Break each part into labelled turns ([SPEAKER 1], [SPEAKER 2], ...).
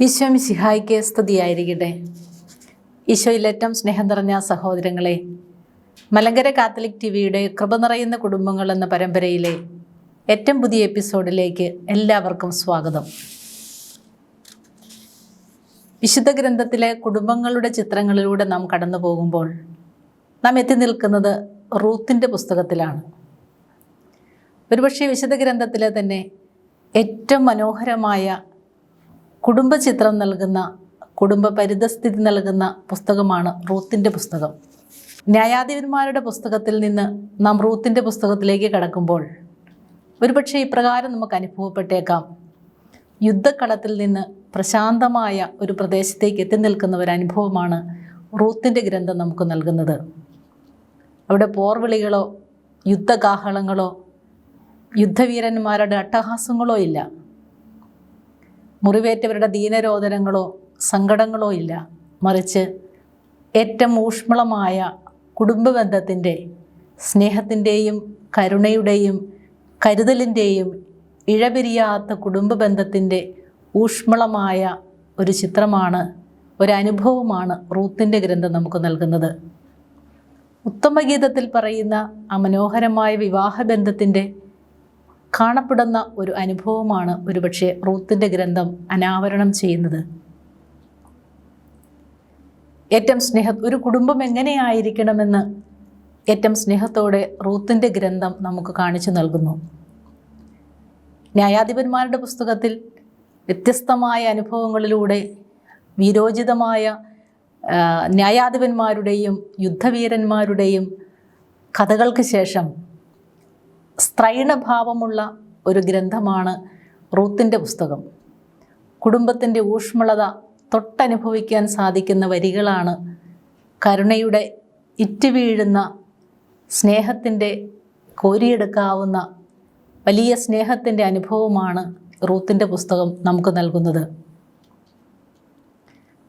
[SPEAKER 1] ഈശോ സിഹായിക്ക് സ്തുതിയായിരിക്കട്ടെ. ഈശോയിൽ ഏറ്റവും സ്നേഹം നിറഞ്ഞ സഹോദരങ്ങളെ മലങ്കര കാത്തലിക് ടി വിയുടെ കൃപ നിറയുന്ന കുടുംബങ്ങൾ എന്ന പരമ്പരയിലെ ഏറ്റവും പുതിയ എപ്പിസോഡിലേക്ക് എല്ലാവർക്കും സ്വാഗതം. വിശുദ്ധ ഗ്രന്ഥത്തിലെ കുടുംബങ്ങളുടെ ചിത്രങ്ങളിലൂടെ നാം കടന്നു പോകുമ്പോൾ നാം എത്തി നിൽക്കുന്നത് റൂത്തിന്റെ പുസ്തകത്തിലാണ്. ഒരുപക്ഷെ വിശുദ്ധ ഗ്രന്ഥത്തിലെ തന്നെ ഏറ്റവും മനോഹരമായ കുടുംബചിത്രം നൽകുന്ന കുടുംബ പരിതസ്ഥിതി നൽകുന്ന പുസ്തകമാണ് റൂത്തിന്റെ പുസ്തകം. ന്യായാധിപന്മാരുടെ പുസ്തകത്തിൽ നിന്ന് നാം റൂത്തിന്റെ പുസ്തകത്തിലേക്ക് കടക്കുമ്പോൾ ഒരുപക്ഷെ ഇപ്രകാരം നമുക്ക് അനുഭവപ്പെട്ടേക്കാം. യുദ്ധക്കളത്തിൽ നിന്ന് പ്രശാന്തമായ ഒരു പ്രദേശത്തേക്ക് എത്തി നിൽക്കുന്ന ഒരു അനുഭവമാണ് റൂത്തിന്റെ ഗ്രന്ഥം നമുക്ക് നൽകുന്നത്. അവിടെ പോർവിളികളോ യുദ്ധകാഹളങ്ങളോ യുദ്ധവീരന്മാരുടെ അട്ടഹാസങ്ങളോ ഇല്ല. മുറിവേറ്റവരുടെ ദീനരോദനങ്ങളോ സങ്കടങ്ങളോ ഇല്ല. മറിച്ച് ഏറ്റവും ഊഷ്മളമായ കുടുംബബന്ധത്തിന്റെ സ്നേഹത്തിന്റെയും കരുണയുടെയും കരുതലിന്റെയും ഇഴപിരിയാത്ത കുടുംബബന്ധത്തിന്റെ ഊഷ്മളമായ ഒരു ചിത്രമാണ് ഒരനുഭവമാണ് റൂത്തിന്റെ ഗ്രന്ഥം നമുക്ക് നൽകുന്നത്. ഉത്തമഗീതത്തിൽ പറയുന്ന ആ മനോഹരമായ വിവാഹബന്ധത്തിന്റെ കാണപ്പെടുന്ന ഒരു അനുഭവമാണ് ഒരുപക്ഷെ റൂത്തിന്റെ ഗ്രന്ഥം അനാവരണം ചെയ്യുന്നത്. ഏറ്റവും സ്നേഹ ഒരു കുടുംബം എങ്ങനെയായിരിക്കണമെന്ന് ഏറ്റവും സ്നേഹത്തോടെ റൂത്തിന്റെ ഗ്രന്ഥം നമുക്ക് കാണിച്ചു നൽകുന്നു. ന്യായാധിപന്മാരുടെ പുസ്തകത്തിൽ വ്യത്യസ്തമായ അനുഭവങ്ങളിലൂടെ വീരോചിതമായ ന്യായാധിപന്മാരുടെയും യുദ്ധവീരന്മാരുടെയും കഥകൾക്ക് ശേഷം സ്ത്രൈണഭാവമുള്ള ഒരു ഗ്രന്ഥമാണ് റൂത്തിന്റെ പുസ്തകം. കുടുംബത്തിന്റെ ഊഷ്മളത തൊട്ടനുഭവിക്കാൻ സാധിക്കുന്ന വരികളാണ് കരുണയുടെ ഇറ്റുവീഴുന്ന സ്നേഹത്തിന്റെ കോരിയെടുക്കാവുന്ന വലിയ സ്നേഹത്തിന്റെ അനുഭവമാണ് റൂത്തിന്റെ പുസ്തകം നമുക്ക് നൽകുന്നത്.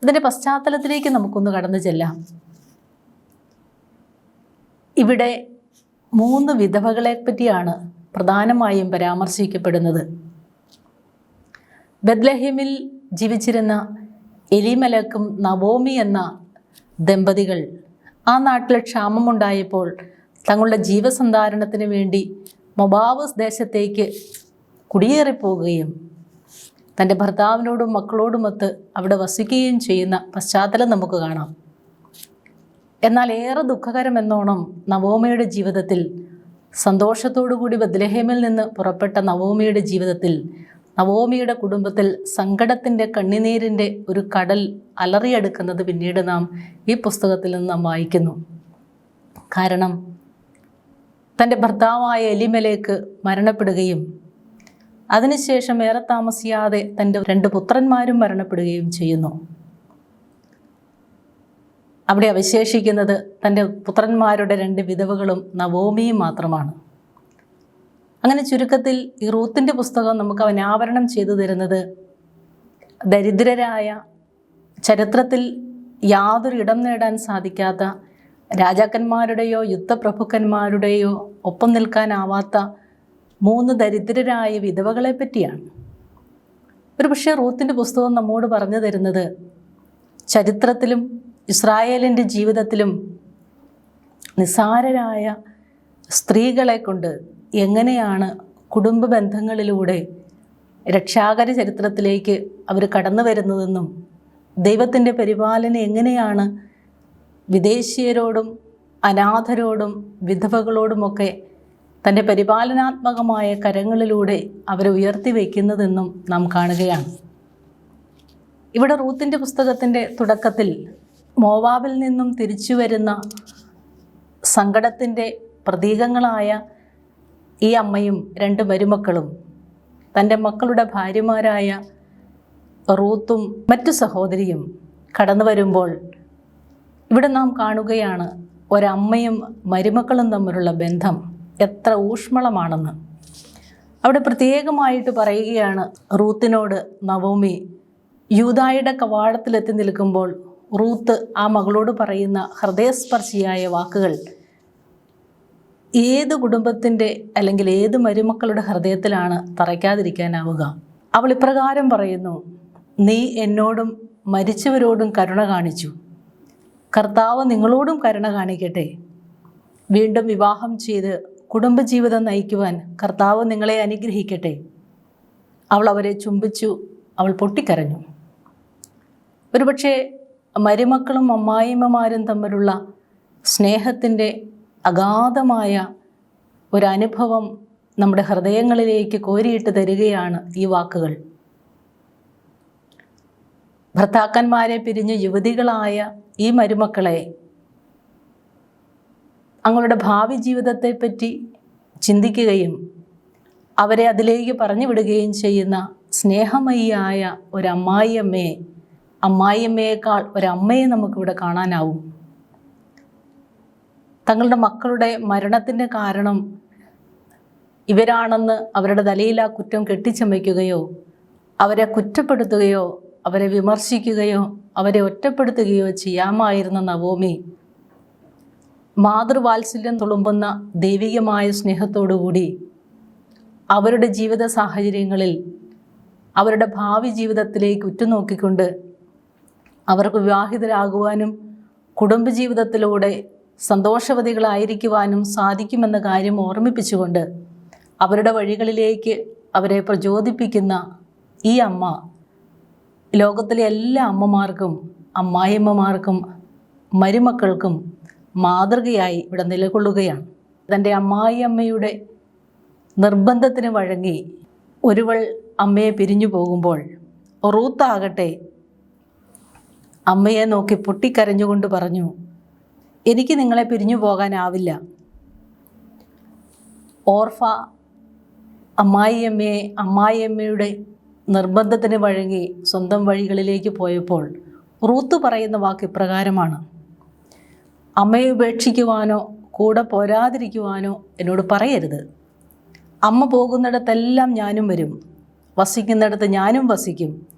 [SPEAKER 1] ഇതിന്റെ പശ്ചാത്തലത്തിലേക്ക് നമുക്കൊന്ന് കടന്നു ചെല്ലാം. ഇവിടെ മൂന്ന് വിധവകളെ പറ്റിയാണ് പ്രധാനമായും പരാമർശിക്കപ്പെടുന്നത്. ബദ്ലഹിമിൽ ജീവിച്ചിരുന്ന എലിമലക്കും നവോമി എന്ന ദമ്പതികൾ ആ നാട്ടിൽ ക്ഷാമമുണ്ടായപ്പോൾ തങ്ങളുടെ ജീവസന്ധാരണത്തിന് വേണ്ടി മൊബാവ് ദേശത്തേക്ക് കുടിയേറിപ്പോകുകയും തന്റെ ഭർത്താവിനോടും മക്കളോടുമൊത്ത് അവിടെ വസിക്കുകയും ചെയ്യുന്ന പശ്ചാത്തലം നമുക്ക് കാണാം. എന്നാൽ ഏറെ ദുഃഖകരമെന്നോണം നവോമയുടെ ജീവിതത്തിൽ സന്തോഷത്തോടുകൂടി ബദ്ലഹേമിൽ നിന്ന് പുറപ്പെട്ട നവോമിയുടെ ജീവിതത്തിൽ നവോമിയുടെ കുടുംബത്തിൽ സങ്കടത്തിന്റെ കണ്ണിനീരിന്റെ ഒരു കടൽ അലറിയെടുക്കുന്നത് പിന്നീട് നാം ഈ പുസ്തകത്തിൽ നിന്ന് നാം വായിക്കുന്നു. കാരണം തന്റെ ഭർത്താവായ എലിമലേക്ക് മരണപ്പെടുകയും അതിനുശേഷം ഏറെ താമസിയാതെ തന്റെ രണ്ട് പുത്രന്മാരും മരണപ്പെടുകയും ചെയ്യുന്നു. അവിടെ അവശേഷിക്കുന്നത് തന്റെ പുത്രന്മാരുടെ രണ്ട് വിധവകളും നവോമിയും മാത്രമാണ്. അങ്ങനെ ചുരുക്കത്തിൽ ഈ റൂത്തിന്റെ പുസ്തകം നമുക്ക് അനാവരണം ചെയ്തു തരുന്നത് ദരിദ്രരായ ചരിത്രത്തിൽ യാതൊരു ഇടം നേടാൻ സാധിക്കാത്ത രാജാക്കന്മാരുടെയോ യുദ്ധപ്രഭുക്കന്മാരുടെയോ ഒപ്പം നിൽക്കാനാവാത്ത മൂന്ന് ദരിദ്രരായ വിധവകളെ പറ്റിയാണ്. ഒരു പക്ഷേ റൂത്തിന്റെ പുസ്തകം നമ്മോട് പറഞ്ഞു തരുന്നത് ചരിത്രത്തിലും ഇസ്രായേലിന്റെ ജീവിതത്തിലും നിസാരരായ സ്ത്രീകളെ കൊണ്ട് എങ്ങനെയാണ് കുടുംബ ബന്ധങ്ങളിലൂടെ രക്ഷാകര ചരിത്രത്തിലേക്ക് അവർ കടന്നു വരുന്നതെന്നും ദൈവത്തിന്റെ പരിപാലനം എങ്ങനെയാണ് വിദേശീയരോടും അനാഥരോടും വിധവകളോടുമൊക്കെ തന്റെ പരിപാലനാത്മകമായ കരങ്ങളിലൂടെ അവരെ ഉയർത്തി വയ്ക്കുന്നതെന്നും നാം കാണുകയാണ്. ഇവിടെ റൂത്തിന്റെ പുസ്തകത്തിന്റെ തുടക്കത്തിൽ മോവാബിൽ നിന്നും തിരിച്ചു വരുന്ന സങ്കടത്തിന്റെ പ്രതീകങ്ങളായ ഈ അമ്മയും രണ്ട് മരുമക്കളും തന്റെ മക്കളുടെ ഭാര്യമാരായ റൂത്തും മറ്റു സഹോദരിയും കടന്നു വരുമ്പോൾ ഇവിടെ നാം കാണുകയാണ് ഒരമ്മയും മരുമക്കളും തമ്മിലുള്ള ബന്ധം എത്ര ഊഷ്മളമാണെന്ന്. അവിടെ പ്രത്യേകമായിട്ട് പറയുകയാണ് റൂത്തിനോട് നവോമി യൂതായുടെ കവാടത്തിലെത്തി നിൽക്കുമ്പോൾ റൂത്ത് ആ മകളോട് പറയുന്ന ഹൃദയസ്പർശിയായ വാക്കുകൾ ഏത് കുടുംബത്തിന്റെ അല്ലെങ്കിൽ ഏത് മരുമക്കളുടെ ഹൃദയത്തിലാണ് തറയ്ക്കാതിരിക്കാനാവുക? അവൾ ഇപ്രകാരം പറയുന്നു നീ എന്നോടും മരിച്ചവരോടും കരുണ കാണിച്ചു. കർത്താവ് നിങ്ങളോടും കരുണ കാണിക്കട്ടെ. വീണ്ടും വിവാഹം ചെയ്ത് കുടുംബജീവിതം നയിക്കുവാൻ കർത്താവ് നിങ്ങളെ അനുഗ്രഹിക്കട്ടെ. അവൾ അവരെ ചുംബിച്ചു അവൾ പൊട്ടിക്കരഞ്ഞു. ഒരുപക്ഷെ മരുമക്കളും അമ്മായിമ്മമാരും തമ്മിലുള്ള സ്നേഹത്തിന്റെ അഗാധമായ ഒരനുഭവം നമ്മുടെ ഹൃദയങ്ങളിലേക്ക് കോരിയിട്ട് തരികയാണ് ഈ വാക്കുകൾ. ഭർത്താക്കന്മാരെ പിരിഞ്ഞ് യുവതികളായ ഈ മരുമക്കളെ അങ്ങളുടെ ഭാവി ജീവിതത്തെപ്പറ്റി ചിന്തിക്കുകയും അവരെ അതിലേക്ക് പറഞ്ഞു വിടുകയും ചെയ്യുന്ന സ്നേഹമയിയായ ഒരമ്മായിയമ്മയെ അമ്മായിയമ്മയേക്കാൾ ഒരമ്മയെ നമുക്കിവിടെ കാണാനാവും. തങ്ങളുടെ മക്കളുടെ മരണത്തിന്റെ കാരണം ഇവരാണെന്ന് അവരുടെ തലയിൽ ആ കുറ്റം കെട്ടിച്ചമയ്ക്കുകയോ അവരെ കുറ്റപ്പെടുത്തുകയോ അവരെ വിമർശിക്കുകയോ അവരെ ഒറ്റപ്പെടുത്തുകയോ ചെയ്യാമായിരുന്ന നവോമി മാതൃവാത്സല്യം തുളുമ്പുന്ന ദൈവികമായ സ്നേഹത്തോടുകൂടി അവരുടെ ജീവിത സാഹചര്യങ്ങളിൽ അവരുടെ ഭാവി ജീവിതത്തിലേക്ക് ഉറ്റുനോക്കിക്കൊണ്ട് അവർക്ക് വിവാഹിതരാകുവാനും കുടുംബജീവിതത്തിലൂടെ സന്തോഷവതികളായിരിക്കുവാനും സാധിക്കുമെന്ന കാര്യം ഓർമ്മിപ്പിച്ചുകൊണ്ട് അവരുടെ വഴികളിലേക്ക് അവരെ പ്രചോദിപ്പിക്കുന്ന ഈ അമ്മ ലോകത്തിലെ എല്ലാ അമ്മമാർക്കും അമ്മായിയമ്മമാർക്കും മരുമക്കൾക്കും മാതൃകയായി ഇവിടെ നിലകൊള്ളുകയാണ്. തന്റെ അമ്മായിയമ്മയുടെ നിർബന്ധത്തിന് വഴങ്ങി ഒരുവൾ അമ്മയെ പിരിഞ്ഞു പോകുമ്പോൾ റൂത്താകട്ടെ അമ്മയെ നോക്കി പൊട്ടിക്കരഞ്ഞുകൊണ്ട് പറഞ്ഞു എനിക്ക് നിങ്ങളെ പിരിഞ്ഞു പോകാനാവില്ല. ഓർഫ അമ്മായിയമ്മയെ അമ്മായിയമ്മയുടെ നിർബന്ധത്തിന് വഴങ്ങി സ്വന്തം വഴികളിലേക്ക് പോയപ്പോൾ റൂത്ത് പറയുന്ന വാക്ക് ഇപ്രകാരമാണ്. അമ്മയെ ഉപേക്ഷിക്കുവാനോ കൂടെ പോരാതിരിക്കുവാനോ എന്നോട് പറയരുത്. അമ്മ പോകുന്നിടത്തെല്ലാം ഞാനും വരും. വസിക്കുന്നിടത്ത് ഞാനും വസിക്കും.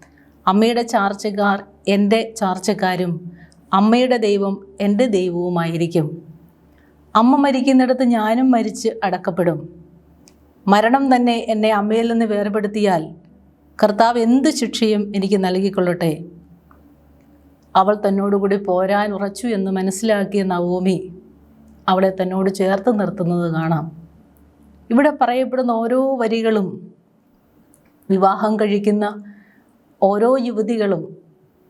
[SPEAKER 1] അമ്മയുടെ ചാർച്ചക്കാർ എന്റെ ചാർച്ചക്കാരും അമ്മയുടെ ദൈവം എന്റെ ദൈവവുമായിരിക്കും. അമ്മ മരിക്കുന്നിടത്ത് ഞാനും മരിച്ച് അടക്കപ്പെടും. മരണം തന്നെ എന്നെ അമ്മയിൽ നിന്ന് വേർപെടുത്തിയാൽ കർത്താവ് എന്ത് ശിക്ഷയും എനിക്ക് നൽകിക്കൊള്ളട്ടെ. അവൾ തന്നോടുകൂടി പോരാൻ ഉറച്ചു എന്ന് മനസ്സിലാക്കിയ നവോമി അവളെ തന്നോട് ചേർത്ത് നിർത്തുന്നത് കാണാം. ഇവിടെ പറയപ്പെടുന്ന ഓരോ വരികളും വിവാഹം കഴിക്കുന്ന ഓരോ യുവതികളും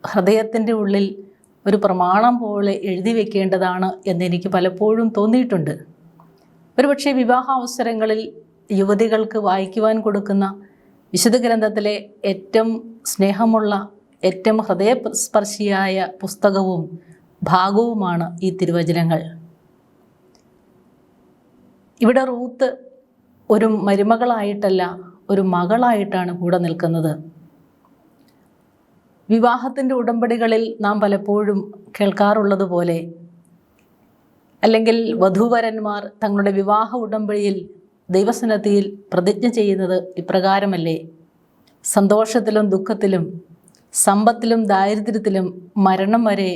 [SPEAKER 1] ഹൃദയത്തിന്റെ ഉള്ളിൽ ഒരു പ്രമാണം പോലെ എഴുതി വെക്കേണ്ടതാണ് എന്നെനിക്ക് പലപ്പോഴും തോന്നിയിട്ടുണ്ട്. ഒരുപക്ഷെ വിവാഹ അവസരങ്ങളിൽ യുവതികൾക്ക് വായിക്കുവാൻ കൊടുക്കുന്ന വിശുദ്ധ ഗ്രന്ഥത്തിലെ ഏറ്റവും സ്നേഹമുള്ള ഏറ്റവും ഹൃദയസ്പർശിയായ പുസ്തകവും ഭാഗവുമാണ് ഈ തിരുവചനങ്ങൾ. ഇവിടെ റൂത്ത് ഒരു മരുമകളായിട്ടല്ല ഒരു മകളായിട്ടാണ് കൂടെ നിൽക്കുന്നത്. വിവാഹത്തിന്റെ ഉടമ്പടികളിൽ നാം പലപ്പോഴും കേൾക്കാറുള്ളത് പോലെ അല്ലെങ്കിൽ വധൂവരന്മാർ തങ്ങളുടെ വിവാഹ ഉടമ്പടിയിൽ ദൈവസന്നദ്ധിയിൽ പ്രതിജ്ഞ ചെയ്യുന്നത് ഇപ്രകാരമല്ലേ? സന്തോഷത്തിലും ദുഃഖത്തിലും സമ്പത്തിലും ദാരിദ്ര്യത്തിലും മരണം വരെ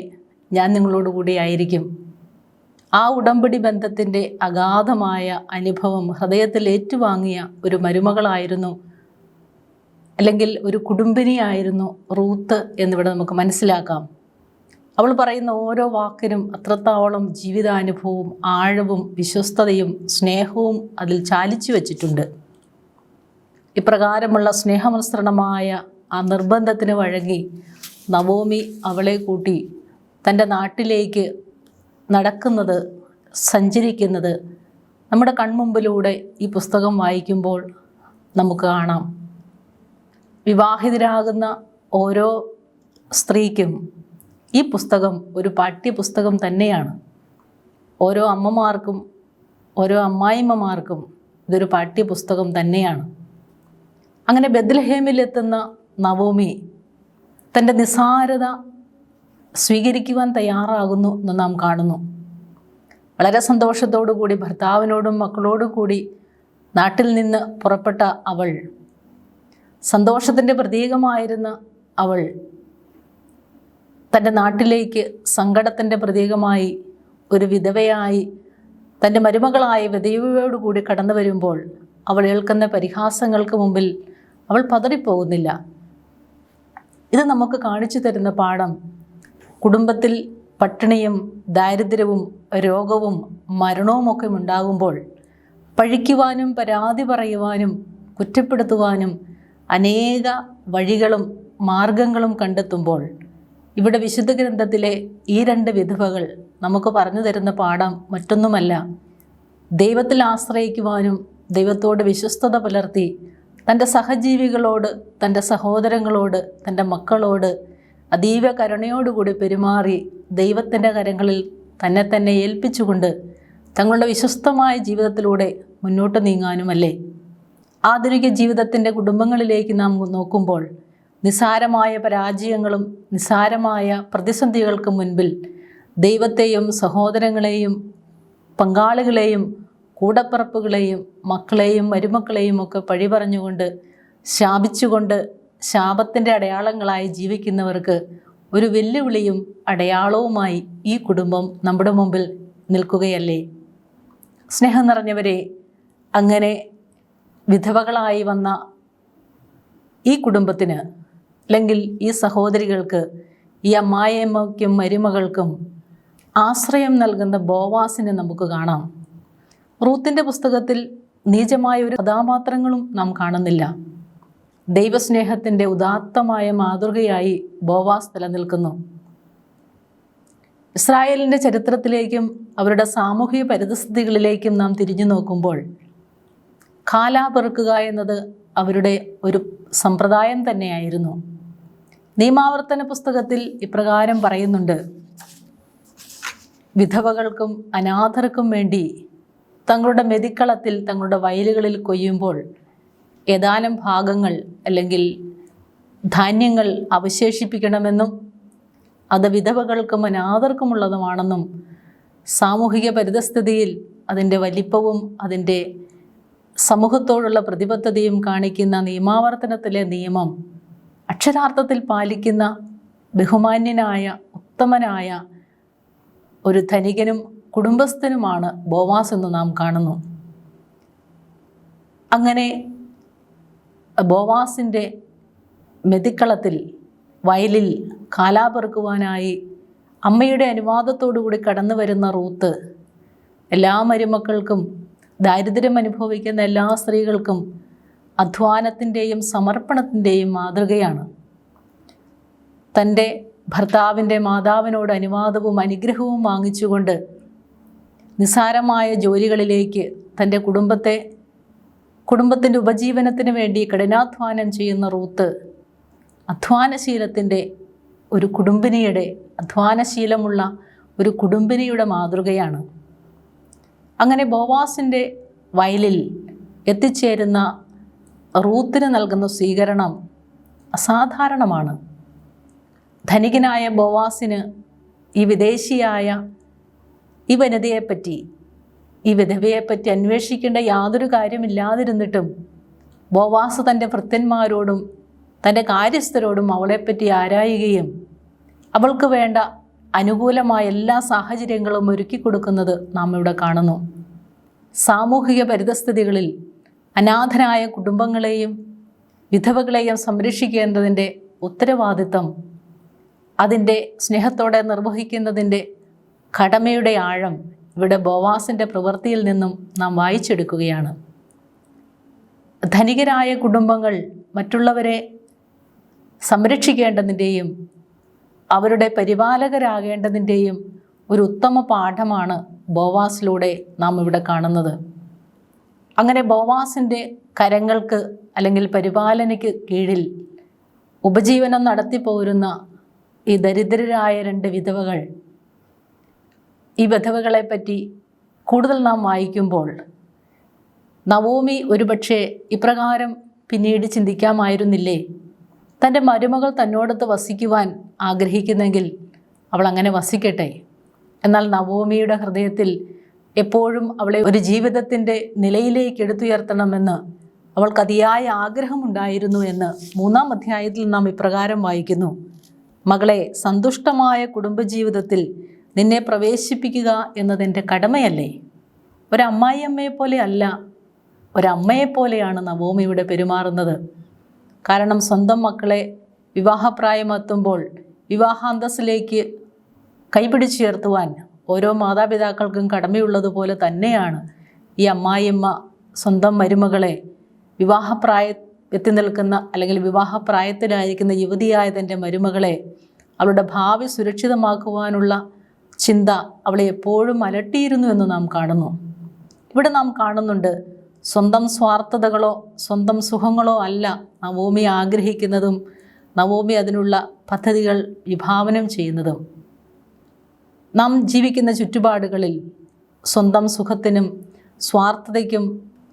[SPEAKER 1] ഞാൻ നിങ്ങളോടുകൂടി ആയിരിക്കും. ആ ഉടമ്പടി ബന്ധത്തിന്റെ അഗാധമായ അനുഭവം ഹൃദയത്തിൽ ഏറ്റുവാങ്ങിയ ഒരു മരുമകളായിരുന്നു അല്ലെങ്കിൽ ഒരു കുടുംബിനിയായിരുന്നു റൂത്ത് എന്നിവിടെ നമുക്ക് മനസ്സിലാക്കാം. അവൾ പറയുന്ന ഓരോ വാക്കിനും അത്രത്തോളം ജീവിതാനുഭവവും ആഴവും വിശ്വസ്തതയും സ്നേഹവും അതിൽ ചാലിച്ചു വച്ചിട്ടുണ്ട്. ഇപ്രകാരമുള്ള സ്നേഹമസൃണമായ ആ നിർബന്ധത്തിന് വഴങ്ങി നവോമി അവളെ കൂട്ടി തന്റെ നാട്ടിലേക്ക് നടക്കുന്നത് സഞ്ചരിക്കുന്നത് നമ്മുടെ കൺമുമ്പിലൂടെ ഈ പുസ്തകം വായിക്കുമ്പോൾ നമുക്ക് കാണാം. വിവാഹിതരാകുന്ന ഓരോ സ്ത്രീക്കും ഈ പുസ്തകം ഒരു പാഠ്യപുസ്തകം തന്നെയാണ്. ഓരോ അമ്മമാർക്കും ഓരോ അമ്മായിമ്മമാർക്കും ഇതൊരു പാഠ്യപുസ്തകം തന്നെയാണ്. അങ്ങനെ ബദ്ലഹേമിലെത്തുന്ന നവോമി തന്റെ നിസാരത സ്വീകരിക്കുവാൻ തയ്യാറാകുന്നു എന്ന് നാം കാണുന്നു. വളരെ സന്തോഷത്തോടു കൂടി ഭർത്താവിനോടും മക്കളോടും കൂടി നാട്ടിൽ നിന്ന് പുറപ്പെട്ട അവൾ സന്തോഷത്തിന്റെ പ്രതീകമായിരുന്ന അവൾ തന്റെ നാട്ടിലേക്ക് സങ്കടത്തിന്റെ പ്രതീകമായി ഒരു വിധവയായി തന്റെ മരുമകളായ വിധവയോടുകൂടി കടന്നു വരുമ്പോൾ അവൾ ഏൽക്കുന്ന പരിഹാസങ്ങൾക്ക് മുമ്പിൽ അവൾ പതറിപ്പോകുന്നില്ല. ഇത് നമുക്ക് കാണിച്ചു തരുന്ന പാഠം. കുടുംബത്തിൽ പട്ടിണിയും ദാരിദ്ര്യവും രോഗവും മരണവുമൊക്കെ ഉണ്ടാകുമ്പോൾ പഴിക്കുവാനും പരാതി പറയുവാനും കുറ്റപ്പെടുത്തുവാനും അനേക വഴികളും മാർഗങ്ങളും കണ്ടെത്തുമ്പോൾ ഇവിടെ വിശുദ്ധ ഗ്രന്ഥത്തിലെ ഈ രണ്ട് വിധവകൾ നമുക്ക് പറഞ്ഞു തരുന്ന പാഠം മറ്റൊന്നുമല്ല. ദൈവത്തിൽ ആശ്രയിക്കുവാനും ദൈവത്തോട് വിശ്വസ്തത പുലർത്തി തന്റെ സഹജീവികളോട് തന്റെ സഹോദരങ്ങളോട് തന്റെ മക്കളോട് അതീവ കരുണയോടുകൂടി പെരുമാറി ദൈവത്തിന്റെ കരങ്ങളിൽ തന്നെ തന്നെ ഏൽപ്പിച്ചുകൊണ്ട് തങ്ങളുടെ വിശ്വസ്തമായ ജീവിതത്തിലൂടെ മുന്നോട്ട് നീങ്ങാനുമല്ലേ? ആധുനിക ജീവിതത്തിന്റെ കുടുംബങ്ങളിലേക്ക് നാം നോക്കുമ്പോൾ നിസാരമായ പരാജയങ്ങളും നിസാരമായ പ്രതിസന്ധികൾക്ക് മുൻപിൽ ദൈവത്തെയും സഹോദരങ്ങളെയും പങ്കാളികളെയും കൂടപ്പിറപ്പുകളെയും മക്കളെയും മരുമക്കളെയും ഒക്കെ പഴി പറഞ്ഞുകൊണ്ട് ശാപിച്ചുകൊണ്ട് ശാപത്തിന്റെ അടയാളങ്ങളായി ജീവിക്കുന്നവർക്ക് ഒരു വെല്ലുവിളിയും അടയാളവുമായി ഈ കുടുംബം നമ്മുടെ മുമ്പിൽ നിൽക്കുകയല്ലേ? സ്നേഹം നിറഞ്ഞവരെ അങ്ങനെ വിധവകളായി വന്ന ഈ കുടുംബത്തിന് അല്ലെങ്കിൽ ഈ സഹോദരികൾക്ക് ഈ അമ്മായിയമ്മയ്ക്കും മരുമകൾക്കും ആശ്രയം നൽകുന്ന ബോവാസിനെ നമുക്ക് കാണാം. റൂത്തിന്റെ പുസ്തകത്തിൽ നീചമായ ഒരു കഥാപാത്രങ്ങളും നാം കാണുന്നില്ല. ദൈവസ്നേഹത്തിന്റെ ഉദാത്തമായ മാതൃകയായി ബോവാസ് നിലനിൽക്കുന്നു. ഇസ്രായേലിന്റെ ചരിത്രത്തിലേക്കും അവരുടെ സാമൂഹിക പരിതസ്ഥിതികളിലേക്കും നാം തിരിഞ്ഞു നോക്കുമ്പോൾ കാലാ പെറുക്കുക എന്നത് അവരുടെ ഒരു സമ്പ്രദായം തന്നെയായിരുന്നു. നിയമാവർത്തന പുസ്തകത്തിൽ ഇപ്രകാരം പറയുന്നുണ്ട് വിധവകൾക്കും അനാഥർക്കും വേണ്ടി തങ്ങളുടെ മെതിക്കളത്തിൽ തങ്ങളുടെ വയലുകളിൽ കൊയ്യുമ്പോൾ ഏതാനും ഭാഗങ്ങൾ അല്ലെങ്കിൽ ധാന്യങ്ങൾ അവശേഷിപ്പിക്കണമെന്നും അത് വിധവകൾക്കും അനാഥർക്കുമുള്ളതുമാണെന്നും സാമൂഹിക പരിതസ്ഥിതിയിൽ അതിന്റെ വലിപ്പവും അതിന്റെ സമൂഹത്തോടുള്ള പ്രതിബദ്ധതയും കാണിക്കുന്ന നിയമാവർത്തനത്തിലെ നിയമം അക്ഷരാർത്ഥത്തിൽ പാലിക്കുന്ന ബഹുമാന്യനായ ഉത്തമനായ ഒരു ധനികനും കുടുംബസ്ഥനുമാണ് ബോവാസ് എന്ന് നാം കാണുന്നു. അങ്ങനെ ബോവാസിന്റെ മെതിക്കളത്തിൽ വയലിൽ കാലാപെറുക്കുവാനായി അമ്മയുടെ അനുവാദത്തോടുകൂടി കടന്നു വരുന്ന റൂത്ത് എല്ലാ മരുമക്കൾക്കും ദാരിദ്ര്യം അനുഭവിക്കുന്ന എല്ലാ സ്ത്രീകൾക്കും അധ്വാനത്തിന്റെയും സമർപ്പണത്തിന്റെയും മാതൃകയാണ്. തന്റെ ഭർത്താവിന്റെ മാതാവിനോട് അനുവാദവും അനുഗ്രഹവും വാങ്ങിച്ചുകൊണ്ട് നിസാരമായ ജോലികളിലേക്ക് തന്റെ കുടുംബത്തെ കുടുംബത്തിന്റെ ഉപജീവനത്തിന് വേണ്ടി കഠിനാധ്വാനം ചെയ്യുന്ന റൂത്ത് അധ്വാനശീലത്തിന്റെ ഒരു കുടുംബിനിയുടെ അധ്വാനശീലമുള്ള ഒരു കുടുംബിനിയുടെ മാതൃകയാണ്. അങ്ങനെ ബോവാസിന്റെ വയലിൽ എത്തിച്ചേരുന്ന റൂത്തിന് നൽകുന്ന സ്വീകരണം അസാധാരണമാണ്. ധനികനായ ബോവാസിന് ഈ വിദേശിയായ ഈ വനിതയെപ്പറ്റി ഈ വിധവയെപ്പറ്റി അന്വേഷിക്കേണ്ട യാതൊരു കാര്യമില്ലാതിരുന്നിട്ടും ബോവാസ് തന്റെ ഭൃത്യന്മാരോടും തന്റെ കാര്യസ്ഥരോടും അവളെപ്പറ്റി ആരായുകയും അവൾക്ക് വേണ്ട അനുകൂലമായ എല്ലാ സാഹചര്യങ്ങളും ഒരുക്കി കൊടുക്കുന്നത് നാം ഇവിടെ കാണുന്നു. സാമൂഹിക പരിതസ്ഥിതികളിൽ അനാഥരായ കുടുംബങ്ങളെയും വിധവകളെയും സംരക്ഷിക്കേണ്ടതിന്റെ ഉത്തരവാദിത്തം അതിന്റെ സ്നേഹത്തോടെ നിർവഹിക്കുന്നതിന്റെ കടമയുടെ ആഴം ഇവിടെ ബോവാസിന്റെ പ്രവൃത്തിയിൽ നിന്നും നാം വായിച്ചെടുക്കുകയാണ്. ധനികരായ കുടുംബങ്ങൾ മറ്റുള്ളവരെ സംരക്ഷിക്കേണ്ടതിന്റെയും അവരുടെ പരിപാലകരാകേണ്ടതിന്റെയും ഒരു ഉത്തമ പാഠമാണ് ബോവാസിലൂടെ നാം ഇവിടെ കാണുന്നത്. അങ്ങനെ ബോവാസിന്റെ കരങ്ങൾക്ക് അല്ലെങ്കിൽ പരിപാലനയ്ക്ക് കീഴിൽ ഉപജീവനം നടത്തിപ്പോരുന്ന ഈ ദരിദ്രരായ രണ്ട് വിധവകൾ ഈ വിധവകളെപ്പറ്റി കൂടുതൽ നാം വായിക്കുമ്പോൾ നവോമി ഒരുപക്ഷെ ഇപ്രകാരം പിന്നീട് ചിന്തിക്കാമായിരുന്നില്ലേ? തന്റെ മരുമകൾ തന്നോടത്ത് വസിക്കുവാൻ ആഗ്രഹിക്കുന്നെങ്കിൽ അവൾ അങ്ങനെ വസിക്കട്ടെ. എന്നാൽ നവോമിയുടെ ഹൃദയത്തിൽ എപ്പോഴും അവളെ ഒരു ജീവിതത്തിന്റെ നിലയിലേക്ക് എടുത്തുയർത്തണമെന്ന് അവൾക്ക് അതിയായ ആഗ്രഹമുണ്ടായിരുന്നു എന്ന് മൂന്നാം അധ്യായത്തിൽ നാം ഇപ്രകാരം വായിക്കുന്നു. മകളെ സന്തുഷ്ടമായ കുടുംബജീവിതത്തിൽ നിന്നെ പ്രവേശിപ്പിക്കുക എന്നതെന്റെ കടമയല്ലേ? ഒരമ്മായിയമ്മയെ പോലെ അല്ല ഒരമ്മയെപ്പോലെയാണ് നവോമിയുടെ പെരുമാറുന്നത്. കാരണം സ്വന്തം മക്കളെ വിവാഹപ്രായമെത്തുമ്പോൾ വിവാഹാന്തസ്സിലേക്ക് കൈപിടിച്ചുയർത്തുവാൻ ഓരോ മാതാപിതാക്കൾക്കും കടമയുള്ളതുപോലെ തന്നെയാണ് ഈ അമ്മായിയമ്മ സ്വന്തം മരുമകളെ വിവാഹപ്രായ എത്തി നിൽക്കുന്ന അല്ലെങ്കിൽ വിവാഹപ്രായത്തിലായിരിക്കുന്ന യുവതിയായ തന്റെ മരുമകളെ അവളുടെ ഭാവി സുരക്ഷിതമാക്കുവാനുള്ള ചിന്ത അവളെ എപ്പോഴും അലട്ടിയിരുന്നു എന്ന് നാം കാണുന്നു. ഇവിടെ നാം കാണുന്നുണ്ട് സ്വന്തം സ്വാർത്ഥതകളോ സ്വന്തം സുഖങ്ങളോ അല്ല നവോമി ആഗ്രഹിക്കുന്നതും നവോമി അതിനുള്ള പദ്ധതികൾ വിഭാവനം ചെയ്യുന്നതും. നാം ജീവിക്കുന്ന ചുറ്റുപാടുകളിൽ സ്വന്തം സുഖത്തിനും സ്വാർത്ഥതയ്ക്കും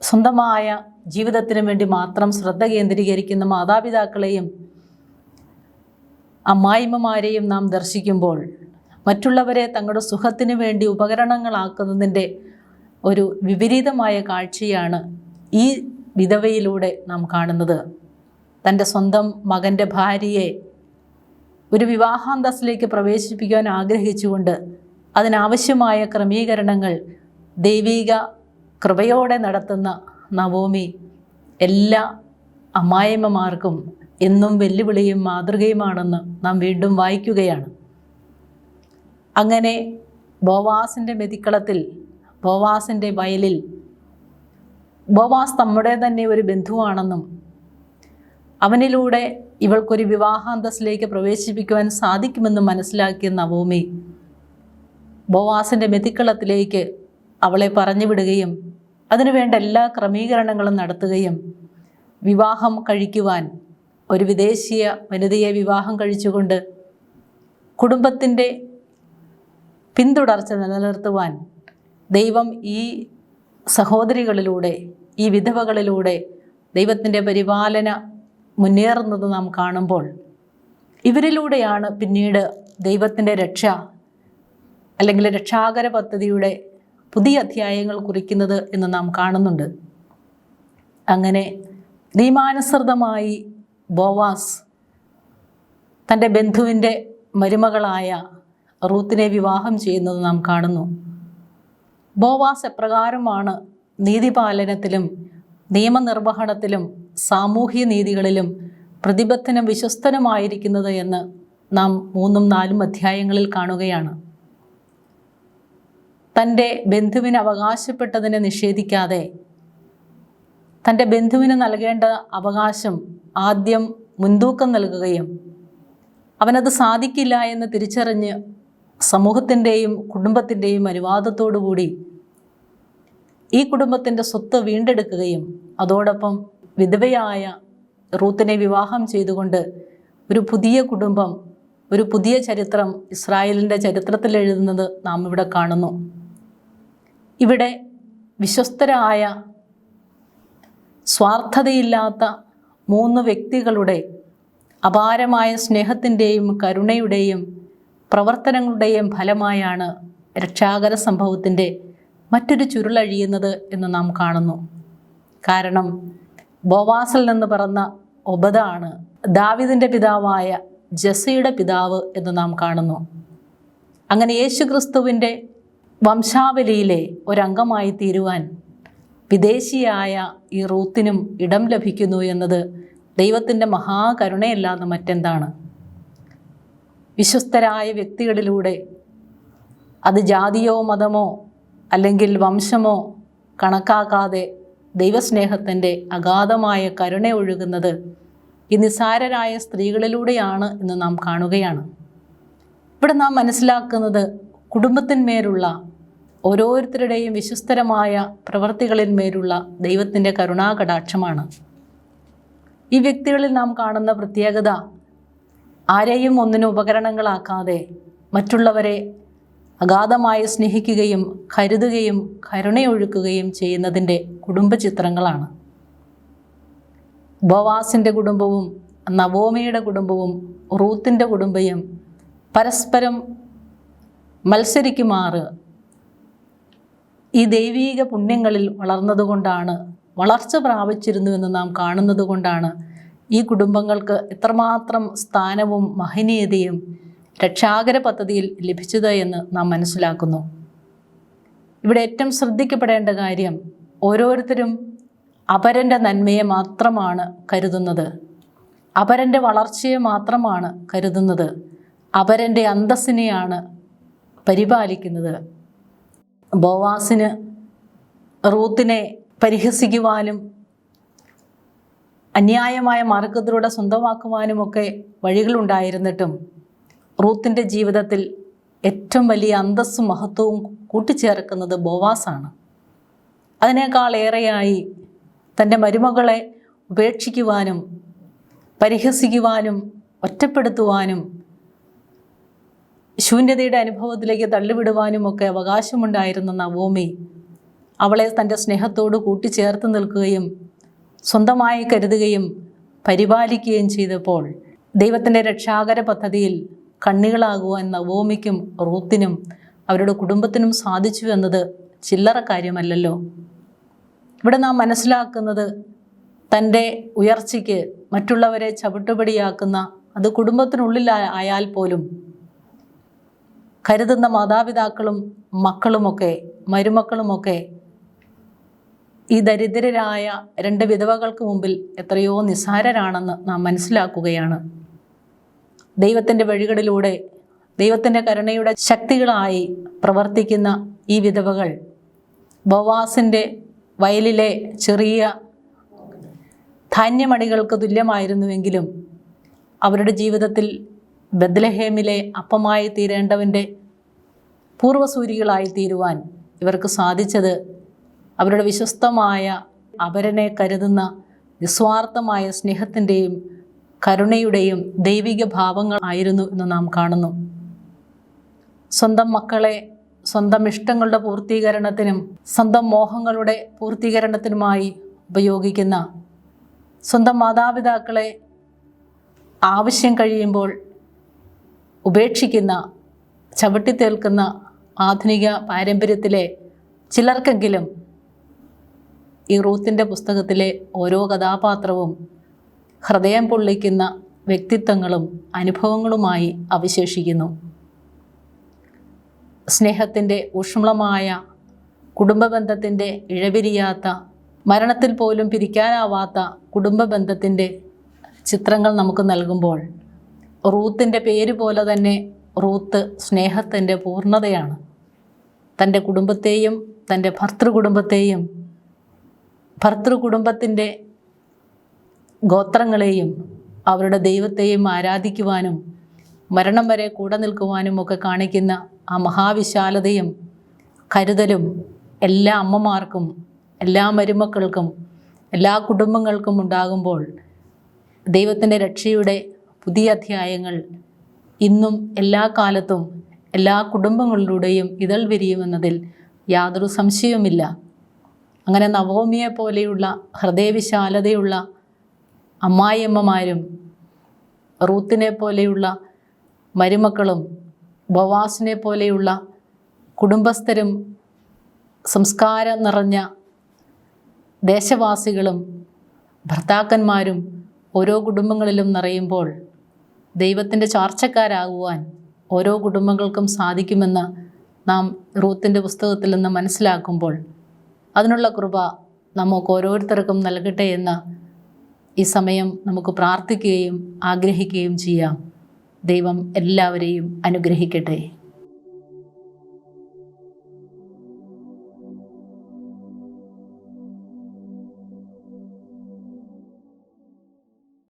[SPEAKER 1] സ്വന്തമായ ജീവിതത്തിനും വേണ്ടി മാത്രം ശ്രദ്ധ കേന്ദ്രീകരിക്കുന്ന മാതാപിതാക്കളെയും അമ്മായിമ്മമാരെയും നാം ദർശിക്കുമ്പോൾ മറ്റുള്ളവരെ തങ്ങളുടെ സുഖത്തിനു വേണ്ടി ഉപകരണങ്ങളാക്കുന്നതിന്റെ ഒരു വിപരീതമായ കാഴ്ചയാണ് ഈ വിധവയിലൂടെ നാം കാണുന്നത്. തന്റെ സ്വന്തം മകന്റെ ഭാര്യയെ ഒരു വിവാഹാന്തസ്സിലേക്ക് പ്രവേശിപ്പിക്കുവാൻ ആഗ്രഹിച്ചുകൊണ്ട് അതിനാവശ്യമായ ക്രമീകരണങ്ങൾ ദൈവിക കൃപയോടെ നടത്തുന്ന നവോമി എല്ലാ അമ്മായിമ്മമാർക്കും എന്നും വെല്ലുവിളിയും മാതൃകയുമാണെന്ന് നാം വീണ്ടും വായിക്കുകയാണ്. അങ്ങനെ ബോവാസിന്റെ മെതിക്കളത്തിൽ ബോവാസിന്റെ വയലിൽ. ബോവാസ് നമ്മുടെ തന്നെ ഒരു ബന്ധുവാണെന്നും അവനിലൂടെ ഇവൾക്കൊരു വിവാഹാന്തസ്സിലേക്ക് പ്രവേശിപ്പിക്കുവാൻ സാധിക്കുമെന്നും മനസ്സിലാക്കിയ നവോമി ബോവാസിന്റെ മെതിക്കളത്തിലേക്ക് അവളെ പറഞ്ഞു വിടുകയും അതിനുവേണ്ട എല്ലാ ക്രമീകരണങ്ങളും നടത്തുകയും വിവാഹം കഴിക്കുവാൻ ഒരു വിദേശീയ വനിതയെ വിവാഹം കഴിച്ചുകൊണ്ട് കുടുംബത്തിന്റെ പിന്തുടർച്ച നിലനിർത്തുവാൻ ദൈവം ഈ സഹോദരികളിലൂടെ ഈ വിധവകളിലൂടെ ദൈവത്തിന്റെ പരിപാലന മുന്നേറുന്നത് നാം കാണുമ്പോൾ ഇവരിലൂടെയാണ് പിന്നീട് ദൈവത്തിന്റെ രക്ഷ അല്ലെങ്കിൽ രക്ഷാകര പദ്ധതിയുടെ പുതിയ അധ്യായങ്ങൾ കുറിക്കുന്നത് എന്ന് നാം കാണുന്നുണ്ട്. അങ്ങനെ നിയമാനുസൃതമായി ബോവാസ് തന്റെ ബന്ധുവിന്റെ മരുമകളായ റൂത്തിനെ വിവാഹം ചെയ്യുന്നത് നാം കാണുന്നു. ബോവാസ് എപ്രകാരമാണ് നീതിപാലനത്തിലും നിയമനിർവഹണത്തിലും സാമൂഹ്യ നീതികളിലും പ്രതിബദ്ധനും വിശ്വസ്തനുമായിരിക്കുന്നത് എന്ന് നാം മൂന്നും നാലും അധ്യായങ്ങളിൽ കാണുകയാണ്. തന്റെ ബന്ധുവിന് അവകാശപ്പെട്ടതിനെ നിഷേധിക്കാതെ തന്റെ ബന്ധുവിന് നൽകേണ്ട അവകാശം ആദ്യം മുൻതൂക്കം നൽകുകയും അവനത് സാധിക്കില്ല എന്ന് തിരിച്ചറിഞ്ഞ് സമൂഹത്തിന്റെയും കുടുംബത്തിന്റെയും അനുവാദത്തോടുകൂടി ഈ കുടുംബത്തിന്റെ സ്വത്ത് വീണ്ടെടുക്കുകയും അതോടൊപ്പം വിധവയായ റൂത്തിനെ വിവാഹം ചെയ്തുകൊണ്ട് ഒരു പുതിയ കുടുംബം ഒരു പുതിയ ചരിത്രം ഇസ്രായേലിന്റെ ചരിത്രത്തിൽ എഴുതുന്നത് നാം ഇവിടെ കാണുന്നു. ഇവിടെ വിശ്വസ്തരായ സ്വാർത്ഥതയില്ലാത്ത മൂന്ന് വ്യക്തികളുടെ അപാരമായ സ്നേഹത്തിന്റെയും കരുണയുടെയും പ്രവർത്തനങ്ങളുടെയും ഫലമായാണ് രക്ഷാകര സംഭവത്തിന്റെ മറ്റൊരു ചുരുളഴിയുന്നത് എന്ന് നാം കാണുന്നു. കാരണം ബോവാസിൽ നിന്ന് പിറന്ന ഒബദാണ് ദാവിദിന്റെ പിതാവായ ജസയുടെ പിതാവ് എന്ന് നാം കാണുന്നു. അങ്ങനെ യേശു ക്രിസ്തുവിന്റെ വംശാവലിയിലെ ഒരംഗമായി തീരുവാൻ വിദേശിയായ ഈ റൂത്തിനും ഇടം ലഭിക്കുന്നു എന്നത് ദൈവത്തിന്റെ മഹാകരുണയല്ലാതെ മറ്റെന്താണ്? വിശ്വസ്തരായ വ്യക്തികളിലൂടെ അത് ജാതിയോ മതമോ അല്ലെങ്കിൽ വംശമോ കണക്കാക്കാതെ ദൈവസ്നേഹത്തിന്റെ അഗാധമായ കരുണ ഒഴുകുന്നത് ഈ നിസാരരായ സ്ത്രീകളിലൂടെയാണ് എന്ന് നാം കാണുകയാണ്. ഇവിടെ നാം മനസ്സിലാക്കുന്നത് കുടുംബത്തിന്മേലുള്ള ഓരോരുത്തരുടെയും വിശ്വസ്തരമായ പ്രവർത്തികളിന്മേലുള്ള ദൈവത്തിന്റെ കരുണാകടാക്ഷമാണ്. ഈ വ്യക്തികളിൽ നാം കാണുന്ന പ്രത്യേകത ആരെയും ഒന്നിനും ഉപകരണങ്ങളാക്കാതെ മറ്റുള്ളവരെ അഗാധമായി സ്നേഹിക്കുകയും കരുതുകയും കരുണയൊഴുക്കുകയും ചെയ്യുന്നതിന്റെ കുടുംബചിത്രങ്ങളാണ്. ബോവാസിന്റെ കുടുംബവും നവോമയുടെ കുടുംബവും റൂത്തിന്റെ കുടുംബയും പരസ്പരം മത്സരിക്കുമാറ് ഈ ദൈവീക പുണ്യങ്ങളിൽ വളർന്നതുകൊണ്ടാണ് വളർച്ച പ്രാപിച്ചിരുന്നുവെന്ന് നാം കാണുന്നത് കൊണ്ടാണ് ഈ കുടുംബങ്ങൾക്ക് എത്രമാത്രം സ്ഥാനവും മഹനീയതയും രക്ഷാകര പദ്ധതിയിൽ ലഭിച്ചത് എന്ന് നാം മനസ്സിലാക്കുന്നു. ഇവിടെ ഏറ്റവും ശ്രദ്ധിക്കപ്പെടേണ്ട കാര്യം ഓരോരുത്തരും അപരന്റെ നന്മയെ മാത്രമാണ് കരുതുന്നത്. അപരന്റെ വളർച്ചയെ മാത്രമാണ് കരുതുന്നത്. അപരന്റെ അന്തസ്സിനെയാണ് പരിപാലിക്കുന്നത്. ബോവാസിന് റൂത്തിനെ പരിഹസിക്കുവാനും അന്യായമായ മാർഗത്തിലൂടെ സ്വന്തമാക്കുവാനുമൊക്കെ വഴികളുണ്ടായിരുന്നിട്ടും റൂത്തിന്റെ ജീവിതത്തിൽ ഏറ്റവും വലിയ അന്തസ്സും മഹത്വവും കൂട്ടിച്ചേർക്കുന്നത് ബോവാസാണ്. അതിനേക്കാളേറെയായി തന്റെ മരുമകളെ ഉപേക്ഷിക്കുവാനും പരിഹസിക്കുവാനും ഒറ്റപ്പെടുത്തുവാനും ശൂന്യതയുടെ അനുഭവത്തിലേക്ക് തള്ളിവിടുവാനും ഒക്കെ അവകാശമുണ്ടായിരുന്ന നവോമി അവളെ തന്റെ സ്നേഹത്തോട് കൂട്ടിച്ചേർത്ത് നിൽക്കുകയും സ്വന്തമായി കരുതുകയും പരിപാലിക്കുകയും ചെയ്തപ്പോൾ ദൈവത്തിന്റെ രക്ഷാകര പദ്ധതിയിൽ കണ്ണികളാകുവാൻ നവോമിക്കും റൂത്തിനും അവരുടെ കുടുംബത്തിനും സാധിച്ചു എന്നത് ചില്ലറ കാര്യമല്ലല്ലോ. ഇവിടെ നാം മനസ്സിലാക്കുന്നത് തന്റെ ഉയർച്ചയ്ക്ക് മറ്റുള്ളവരെ ചവിട്ടുപടിയാക്കുന്ന അത് കുടുംബത്തിനുള്ളിൽ ആയാൽ പോലും കരുതുന്ന മാതാപിതാക്കളും മക്കളുമൊക്കെ മരുമക്കളുമൊക്കെ ഈ ദരിദ്രരായ രണ്ട് വിധവകൾക്ക് മുമ്പിൽ എത്രയോ നിസ്സാരരാണെന്ന് നാം മനസ്സിലാക്കുകയാണ്. ദൈവത്തിന്റെ വഴികളിലൂടെ ദൈവത്തിന്റെ കരുണയുടെ ശക്തികളായി പ്രവർത്തിക്കുന്ന ഈ വിധവകൾ ബവാസിന്റെ വയലിലെ ചെറിയ ധാന്യമണികൾക്ക് തുല്യമായിരുന്നുവെങ്കിലും അവരുടെ ജീവിതത്തിൽ ബദ്ലഹേമിലെ അപ്പമായി തീരേണ്ടവന്റെ പൂർവസൂരികളായി തീരുവാൻ ഇവർക്ക് സാധിച്ചത് അവരുടെ വിശ്വസ്തമായ അപരനെ കരുതുന്ന നിസ്വാർത്ഥമായ സ്നേഹത്തിന്റെയും കരുണയുടെയും ദൈവിക ഭാവങ്ങൾ ആയിരുന്നു എന്ന് നാം കാണുന്നു. സ്വന്തം മക്കളെ സ്വന്തം ഇഷ്ടങ്ങളുടെ പൂർത്തീകരണത്തിനും സ്വന്തം മോഹങ്ങളുടെ പൂർത്തീകരണത്തിനുമായി ഉപയോഗിക്കുന്ന സ്വന്തം മാതാപിതാക്കളെ ആവശ്യം കഴിയുമ്പോൾ ഉപേക്ഷിക്കുന്ന ചവിട്ടിത്തേൽക്കുന്ന ആധുനിക പാരമ്പര്യത്തിലെ ചിലർക്കെങ്കിലും ഈ റൂത്തിന്റെ പുസ്തകത്തിലെ ഓരോ കഥാപാത്രവും ഹൃദയം പൊള്ളിക്കുന്ന വ്യക്തിത്വങ്ങളും അനുഭവങ്ങളുമായി അവശേഷിക്കുന്നു. സ്നേഹത്തിന്റെ ഊഷ്മളമായ കുടുംബബന്ധത്തിന്റെ ഇഴപിരിയാത്ത മരണത്തിൽ പോലും പിരിക്കാനാവാത്ത കുടുംബബന്ധത്തിന്റെ ചിത്രങ്ങൾ നമുക്ക് നൽകുമ്പോൾ റൂത്തിന്റെ പേര് പോലെ തന്നെ റൂത്ത് സ്നേഹത്തിന്റെ പൂർണതയാണ്. തന്റെ കുടുംബത്തെയും തന്റെ ഭർത്തൃ കുടുംബത്തെയും ഭർത്തൃ കുടുംബത്തിന്റെ ഗോത്രങ്ങളെയും അവരുടെ ദൈവത്തെയും ആരാധിക്കുവാനും മരണം വരെ കൂടെ നിൽക്കുവാനും ഒക്കെ കാണിക്കുന്ന ആ മഹാവിശാലതയും കരുതലും എല്ലാ അമ്മമാർക്കും എല്ലാ മരുമക്കൾക്കും എല്ലാ കുടുംബങ്ങൾക്കും ഉണ്ടാകുമ്പോൾ ദൈവത്തിന്റെ രക്ഷയുടെ പുതിയ അധ്യായങ്ങൾ ഇന്നും എല്ലാ കാലത്തും എല്ലാ കുടുംബങ്ങളിലൂടെയും ഇതൾ വിരിയുമെന്നതിൽ യാതൊരു സംശയവുമില്ല. അങ്ങനെ നവോമിയെ പോലെയുള്ള ഹൃദയവിശാലതയുള്ള അമ്മായിയമ്മമാരും റൂത്തിനെ പോലെയുള്ള മരുമക്കളും ബവാസിനെ പോലെയുള്ള കുടുംബസ്ഥരും സംസ്കാരം നിറഞ്ഞ ദേശവാസികളും ഭർത്താക്കന്മാരും ഓരോ കുടുംബങ്ങളിലും നിറയുമ്പോൾ ദൈവത്തിന്റെ ചാർച്ചക്കാരാകുവാൻ ഓരോ കുടുംബങ്ങൾക്കും സാധിക്കുമെന്ന് നാം റൂത്തിന്റെ പുസ്തകത്തിൽ നിന്ന് മനസ്സിലാക്കുമ്പോൾ അതിനുള്ള കൃപ നമുക്ക് ഓരോരുത്തർക്കും നൽകട്ടെ എന്ന് ഈ സമയം നമുക്ക് പ്രാർത്ഥിക്കുകയും ആഗ്രഹിക്കുകയും ചെയ്യാം. ദൈവം എല്ലാവരെയും അനുഗ്രഹിക്കട്ടെ.